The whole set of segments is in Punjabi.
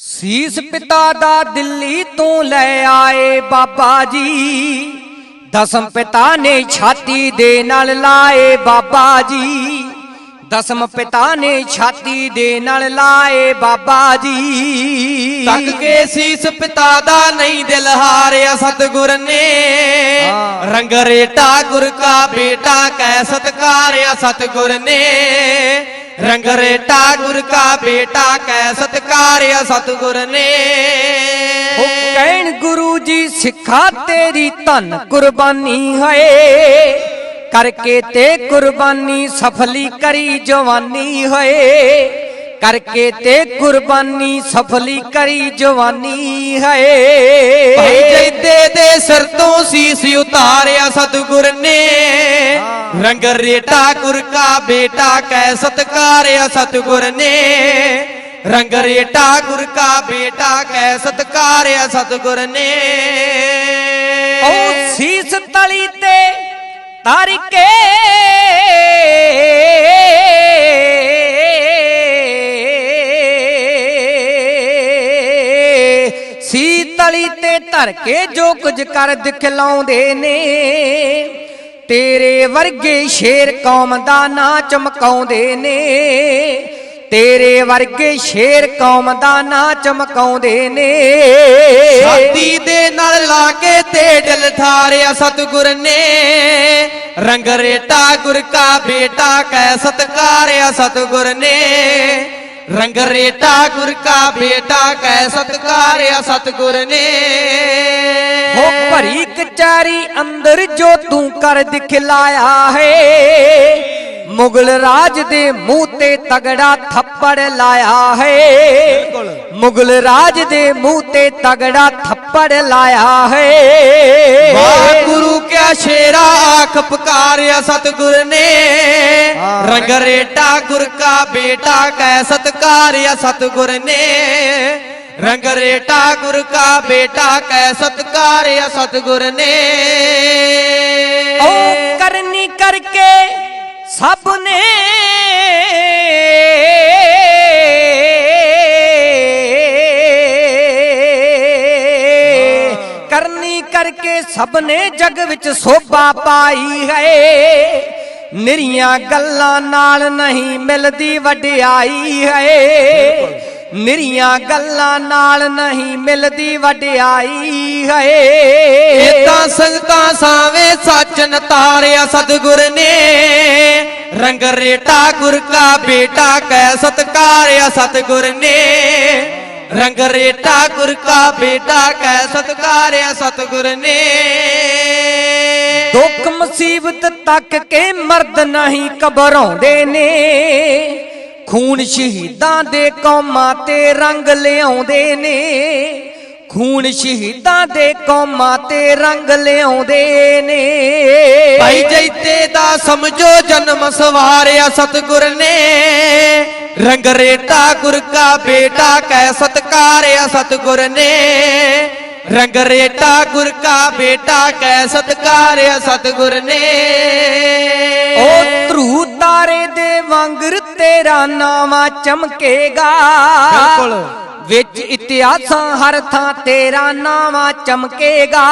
ਸੀਸ ਪਿਤਾ ਦਾ ਦਿੱਲੀ ਤੋਂ ਲੈ ਆਏ ਬਾਬਾ ਜੀ। ਦਸਮ ਪਿਤਾ ਨੇ ਛਾਤੀ ਦੇ ਨਾਲ ਲਾਏ ਬਾਬਾ ਜੀ। ਦਸਮ ਪਿਤਾ ਨੇ ਛਾਤੀ ਦੇ ਨਾਲ ਲਾਏ ਬਾਬਾ ਜੀ। ਤੱਕ ਕੇ ਸੀਸ ਪਿਤਾ ਦਾ ਨਹੀਂ ਦਿਲ ਹਾਰਿਆ ਸਤਗੁਰ ਨੇ। ਹਾਂ। ਰੰਗ ਰੇਟਾ ਗੁਰ ਕਾ ਬੇਟਾ ਕੈ ਸਤਕਾਰਿਆ ਸਤਗੁਰ ਨੇ। ਰੇਟਾ ਗੁਰ ਕਾ ਬੇਟਾ ਕੈ ਸਤਕਾਰਿਆ ਸਤਗੁਰ ਨੇ। ਉਹ ਕਹਿਣ ਗੁਰੂ ਜੀ ਸਿੱਖਾ ਤੇਰੀ ਧਨ ਕੁਰਬਾਨੀ ਹੋਏ। ਕਰਕੇ ਤੇ ਕੁਰਬਾਨੀ ਸਫਲੀ ਕਰੀ ਜਵਾਨੀ ਹੋਏ। ਕਰਕੇ ਤੇ ਕੁਰਬਾਨੀ ਸਫਲੀ ਕਰੀ ਜਵਾਨੀ ਭਾਈ ਹੈ ਜੈਤੇ ਦੇ ਸਿਰ ਤੋਂ ਸੀਸ ਉਤਾਰਿਆ ਸਤਗੁਰ ਨੇ। ਰੰਗ ਰੇਟਾ ਗੁਰ ਕਾ ਬੇਟਾ ਕੈ ਸਤਕਾਰਿਆ ਸਤਗੁਰ ਨੇ। ਰੰਗ ਰੇਟਾ ਗੁਰ ਕਾ ਬੇਟਾ ਕੈ ਸਤਕਾਰਿਆ ਸਤਗੁਰ ਨੇ। ਸੀਸ ਤਲੀ ਤੇ ਤਾਰੀ ਕੇ ਸੀ ਤਲੀ ਤੇ ਧਰ ਕੇ ਜੋ ਕੁਝ ਕਰ ਦਿਖਲਾਉਂਦੇ ਨੇ। ਤੇਰੇ ਵਰਗੇ ਸ਼ੇਰ ਕੌਮ ਦਾ ਨਾਂ ਚਮਕਾਉਂਦੇ ਨੇ। ਤੇਰੇ ਵਰਗੇ ਸ਼ੇਰ ਕੌਮ ਦਾ ਨਾਂ ਚਮਕਾਉਂਦੇ ਨੇ। ਛਾਤੀ ਦੇ ਨਾਲ ਲਾ ਕੇ ਤੇ ਦਿਲ ਠਾਰਿਆ ਸਤਗੁਰ ਨੇ। ਰੰਗ ਰੇਟਾ ਗੁਰ ਕਾ ਬੇਟਾ ਕੈ ਸਤਕਾਰਿਆ ਸਤਗੁਰ ਨੇ। ਰੰਗ ਰੇਟਾ ਗੁਰ ਕਾ ਬੇਟਾ ਕੈ ਸਤਕਾਰਿਆ ਸਤਗੁਰ ਨੇ। ਹੋ ਭਰੀ ਕਚਾਰੀ ਅੰਦਰ ਜੋ ਤੂੰ ਕਰ ਦਿਖਲਾਇਆ ਹੈ। ਮੁਗਲ ਰਾਜ ਦੇ ਮੂੰਹ ਤੇ ਤਗੜਾ ਥੱਪੜ ਲਾਇਆ ਹੈ। ਮੁਗਲ ਰਾਜ ਦੇ ਮੂੰਹ ਤੇ ਤਗੜਾ ਥੱਪੜ ਲਾਇਆ ਹੈ। ਵਾਹਿਗੁਰੂ ਕਿਆ ਸ਼ੇਰਾ ਆਖ ਪੁਕਾਰਿਆ ਸਤਗੁਰ ਨੇ। ਰੰਗ ਰੇਟਾ ਗੁਰ ਕਾ ਬੇਟਾ ਕੈ ਸਤਕਾਰਿਆ ਸਤਗੁਰ ਨੇ। ਰੰਗ ਰੇਟਾ ਗੁਰ ਕਾ ਬੇਟਾ ਕੈ ਸਤਕਾਰਿਆ ਸਤਗੁਰ ਨੇ। ਉਹ ਕਰਨੀ ਕਰਕੇ ਸਭ ਨੇ ਕਰਨੀ ਕਰਕੇ ਸਭ ਨੇ ਜਗ ਵਿੱਚ ਸੋਭਾ ਪਾਈ ਹੈ। ਨਿਰੀਆਂ ਗੱਲਾਂ ਨਾਲ ਨਹੀਂ ਮਿਲਦੀ ਵਡਿਆਈ ਹੈ। ਨਿਰੀਆਂ ਗੱਲਾਂ ਨਾਲ ਨਹੀਂ ਮਿਲਦੀ ਵਡਿਆਈ ਹੈ ਏਦਾਂ ਸੰਗਤਾਂ ਸਾਵੇਂ ਸੱਚ ਨਤਾਰਿਆ ਸਤਗੁਰ ਨੇ। ਰੰਗ ਰੇਟਾ ਗੁਰ ਕਾ ਬੇਟਾ ਕੈ ਸਤਕਾਰਿਆ ਸਤਗੁਰ ਨੇ। ਰੰਗ ਰੇਟਾ ਗੁਰ ਕਾ ਬੇਟਾ ਕੈ ਸਤਕਾਰਿਆ ਸਤਗੁਰ ਨੇ। ਦੁੱਖ ਮੁਸੀਬਤ ਤੱਕ ਕੇ ਮਰਦ ਨਹੀਂ ਘਬਰਾਉਂਦੇ ਨੇ। ਖੂਨ ਸ਼ਹੀਦਾਂ ਦੇ ਕੌਮਾਂ ਤੇ ਰੰਗ ਲਿਆਉਂਦੇ ਨੇ। ਖੂਨ ਸ਼ਹੀਦਾਂ ਦੇ ਕੌਮਾਂ ਤੇ ਰੰਗ ਲਿਆਉਂਦੇ ਨੇ। ਭਾਈ ਜੈਤੇ ਦਾ ਸਮਝੋ ਜਨਮ ਸਵਾਰਿਆ ਸਤਗੁਰ ਨੇ। ਰੰਗ ਰੇਟਾ ਗੁਰ ਕਾ ਬੇਟਾ ਕੈ ਸਤਕਾਰਿਆ ਸਤਗੁਰ ਨੇ। ਰੰਗ ਰੇਟਾ ਗੁਰ ਕਾ ਬੇਟਾ ਕੈ ਸਤਕਾਰਿਆ ਸਤਗੁਰ ਨੇ। ਉਹ ਧਰੂ ਤਾਰੇ ਦੇ ਵਾਂਗਰ ਤੇਰਾ ਨਾਮਾ ਚਮਕੇਗਾ। ਬਿਲਕੁਲ। ਵਿੱਚ ਇਤਿਹਾਸਾਂ ਹਰ ਥਾਂ ਤੇਰਾ ਨਾਮਾ ਚਮਕੇਗਾ।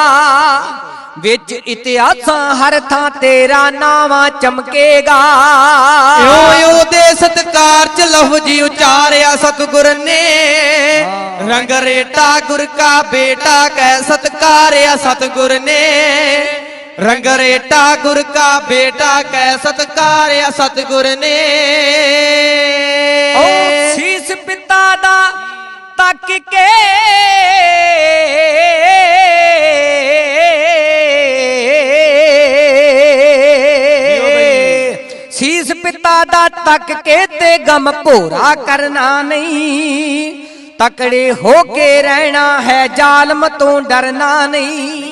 ਵਿੱਚ ਇਤਿਹਾਸਾਂ ਹਰ ਥਾਂ ਤੇਰਾ ਨਾਮਾ ਚਮਕੇਗਾ। ਇਉਂ ਇਉਂ ਦੇ ਸਤਕਾਰ ਚ ਲਫ਼ਜ਼ੀ ਉਚਾਰਿਆ ਸਤਗੁਰ ਨੇ। ਰੰਗ ਰੇਟਾ ਗੁਰ ਕਾ ਬੇਟਾ ਕੈ ਸਤਕਾਰਿਆ ਸਤਗੁਰ ਨੇ। ਰੰਗ ਰੇਟਾ ਗੁਰ ਕਾ ਬੇਟਾ ਕੈ ਸਤਕਾਰਿਆ ਸਤਗੁਰ ਨੇ। ਸੀਸ ਪਿਤਾ ਦਾ ਤੱਕ ਕੇ ਸੀਸ ਪਿਤਾ ਦਾ ਤੱਕ ਕੇ ਤੇ ਗਮ ਭੋਰਾ ਕਰਨਾ ਨਹੀਂ। ਤਕੜੇ ਹੋ ਕੇ ਰਹਿਣਾ ਹੈ ਜ਼ਾਲਮ ਤੋਂ ਡਰਨਾ ਨਹੀਂ।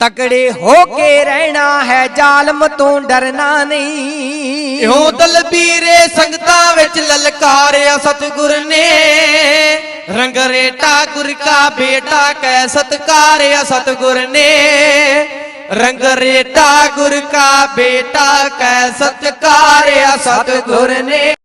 ਤਕੜੇ ਹੋ ਕੇ ਰਹਿਣਾ ਹੈ ਜ਼ਾਲਮ ਤੋਂ ਡਰਨਾ ਨਹੀਂ। ਇਉਂ ਦਲਬੀਰੇ ਸੰਗਤਾਂ ਵਿੱਚ ਲਲਕਾਰਿਆ ਸਤਗੁਰ ਨੇ। ਰੰਗਰੇਟਾ ਗੁਰ ਕਾ ਬੇਟਾ ਕੈ ਸਤਕਾਰਿਆ ਸਤਿਗੁਰ ਨੇ। ਰੰਗਰੇਟਾ ਗੁਰ ਕਾ ਬੇਟਾ ਕੈ ਸਤਕਾਰਿਆ ਸਤਿਗੁਰ ਨੇ।